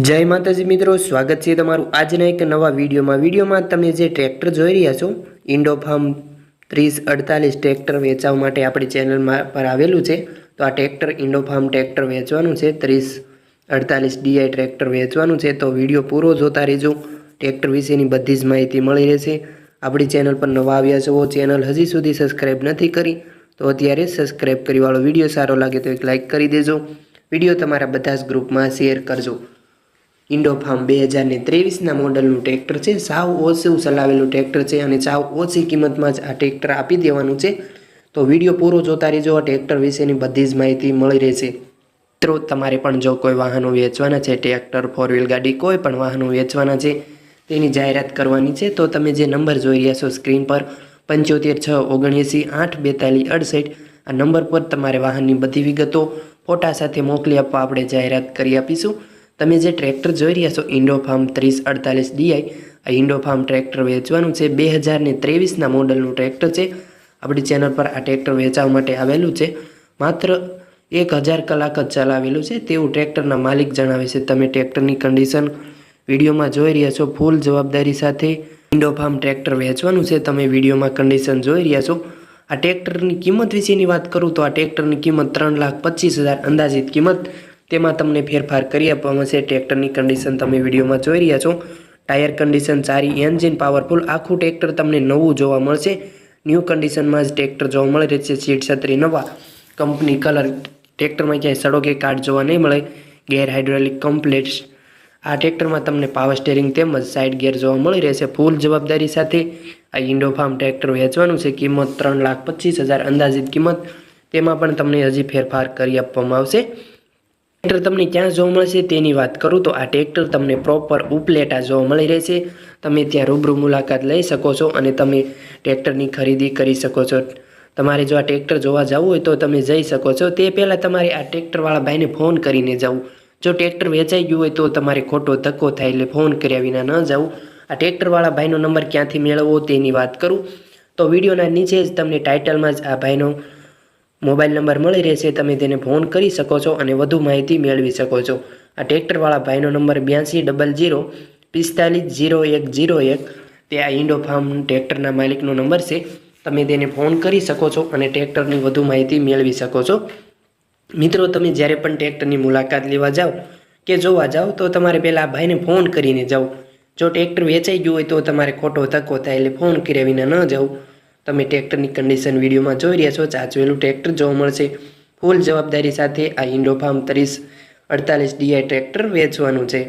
જય માતાજી મિત્રો, સ્વાગત છે તમારું આજના એક નવા વિડીયોમાં. વિડીયોમાં તમે જે ટ્રેક્ટર જોઈ રહ્યા છો, ઇન્ડો ફાર્મ ત્રીસ અડતાલીસ ટ્રેક્ટર વેચાવ માટે આપણી ચેનલમાં પર આવેલું છે. તો આ ટ્રેક્ટર, ઇન્ડો ફાર્મ ટ્રેક્ટર વેચવાનું છે, ત્રીસ અડતાલીસ ડીઆઈ ટ્રેક્ટર વેચવાનું છે. તો વીડિયો પૂરો જોતા રહેજો. ટ્રેક્ટર વિશેની બધી જ માહિતી મળી રહેશે. આપણી ચેનલ પર નવા આવ્યા છો, ચેનલ હજી સુધી સબસ્ક્રાઈબ નથી કરી, તો અત્યારે સબસ્ક્રાઈબ કરીવાળો વીડિયો સારો લાગે તો એક લાઇક કરી દેજો. વીડિયો તમારા બધા જ ગ્રુપમાં શેર કરજો. ઇન્ડો ફાર્મ બે હજારને ત્રેવીસના મોડલનું ટ્રેક્ટર છે. સાવ ઓછું ચલાવેલું ટ્રેક્ટર છે અને સાવ ઓછી કિંમતમાં જ આ ટ્રેક્ટર આપી દેવાનું છે. તો વીડિયો પૂરો જોતા રહેજો. આ ટ્રેક્ટર વિશેની બધી જ માહિતી મળી રહેશે. મિત્રો, તમારે પણ જો કોઈ વાહનો વેચવાના છે, ટ્રેક્ટર ફોર વ્હીલ ગાડી, કોઈ પણ વાહનો વેચવાના છે, તેની જાહેરાત કરવાની છે, તો તમે જે નંબર જોઈ રહ્યા છો સ્ક્રીન પર, પંચોતેર છ ઓગણએંસી આઠ બેતાલીસ અડસઠ, આ નંબર પર તમારે વાહનની બધી વિગતો ફોટા સાથે મોકલી આપવા આપણે જાહેરાત કરી આપીશું. તમે જે ટ્રેક્ટર જોઈ રહ્યા છો ઇન્ડો ફાર્મ ત્રીસ અડતાલીસ ડીઆઈ આ ઇન્ડો ફાર્મ ટ્રેક્ટર વેચવાનું છે. બે હજાર ને ત્રેવીસના મોડલનું ટ્રેક્ટર છે. આપણી ચેનલ પર આ ટ્રેક્ટર વેચાવા માટે આવેલું છે. માત્ર એક હજાર કલાક જ ચલાવેલું છે. તેવું ટ્રેક્ટરના માલિક જણાવે છે. તમે ટ્રેક્ટરની કન્ડિશન વિડીયોમાં જોઈ રહ્યા છો. ફૂલ જવાબદારી સાથે ઇન્ડો ફાર્મ ટ્રેક્ટર વેચવાનું છે. તમે વિડીયોમાં કન્ડિશન જોઈ રહ્યા છો. આ ટ્રેક્ટરની કિંમત વિશેની વાત કરું તો આ ટ્રેક્ટરની કિંમત ત્રણ લાખ પચીસ હજાર અંદાજિત કિંમત તેમાં તમને ફેરફાર કરી આપવામાં છે ટ્રેક્ટરની કન્ડિશન તમે વિડીયોમાં જોઈ રહ્યા છો. ટાયર કન્ડિશન સારી એન્જિન પાવરફુલ આખું ટ્રેક્ટર તમને નવું જોવા મળશે. ન્યૂ કન્ડિશનમાં જ ટ્રેક્ટર જોવા મળે છે. સીટ છત્રી નવા કંપની કલર ટ્રેક્ટરમાં ક્યાંય સડો કે કાર્ડ જોવા નહીં મળે. ગેર હાઇડ્રોલિક કમ્પ્લેટ આ ટ્રેક્ટરમાં તમને પાવર સ્ટેરિંગ તેમજ સાઇડ ગેર જોવા મળી રહેશે. ફૂલ જવાબદારી સાથે આ ઇન્ડો ફાર્મ ટ્રેક્ટર વેચવાનું છે. કિંમત ત્રણ લાખ પચીસ હજાર અંદાજિત કિંમત. તેમાં પણ તમને હજી ફેરફાર કરી આપવામાં આવશે. ટ્રેક્ટર તમને ક્યાં જોવા મળશે તેની વાત કરું તો આ ટ્રેક્ટર તમને પ્રોપર ઉપલેટા જોવા મળી રહેશે. તમે ત્યાં રૂબરૂ મુલાકાત લઈ શકો છો અને તમે ટ્રેક્ટરની ખરીદી કરી શકો છો. તમારે જો આ ટ્રેક્ટર જોવા જવું હોય તો તમે જઈ શકો છો. તે પહેલાં તમારે આ ટ્રેક્ટરવાળા ભાઈને ફોન કરીને જવું. જો ટ્રેક્ટર વેચાઈ ગયું હોય તો તમારે ખોટો ધક્કો થાય એટલે ફોન કર્યા વિના ન જવું. આ ટ્રેક્ટરવાળા ભાઈનો નંબર ક્યાંથી મેળવવો તેની વાત કરું. તો વિડીયોના નીચે જ તમને ટાઇટલમાં જ આ ભાઈનો મોબાઈલ નંબર મળી રહેશે, તમે તેને ફોન કરી શકો છો અને વધુ માહિતી મેળવી શકો છો. આ ટ્રેક્ટરવાળા ભાઈનો નંબર બ્યાસી ડબલ જીરો પિસ્તાલીસ જીરો એક જીરો એક. તે આ ઇન્ડો ફાર્મ ટ્રેક્ટરના માલિકનો નંબર છે. તમે તેને ફોન કરી શકો છો અને ટ્રેક્ટરની વધુ માહિતી મેળવી શકો છો. મિત્રો, તમે જ્યારે પણ ટ્રેક્ટરની મુલાકાત લેવા જાઓ કે જોવા જાઓ, તો તમારે પહેલાં આ ભાઈને ફોન કરીને જાઓ. જો ટ્રેક્ટર વેચાઈ ગયું હોય તો તમારે ખોટો ધક્કો થાય એટલે ફોન કર્યા વિના ન જાઓ. તમે ટ્રેક્ટરની કન્ડિશન વિડીયોમાં જોઈ રહ્યા છો ચાચવેલું ટ્રેક્ટર જોવા મળશે. ફૂલ જવાબદારી સાથે આ ઇન્ડો ફાર્મ ત્રીસ અડતાલીસ ડીઆઈ ટ્રેક્ટર વેચવાનું છે.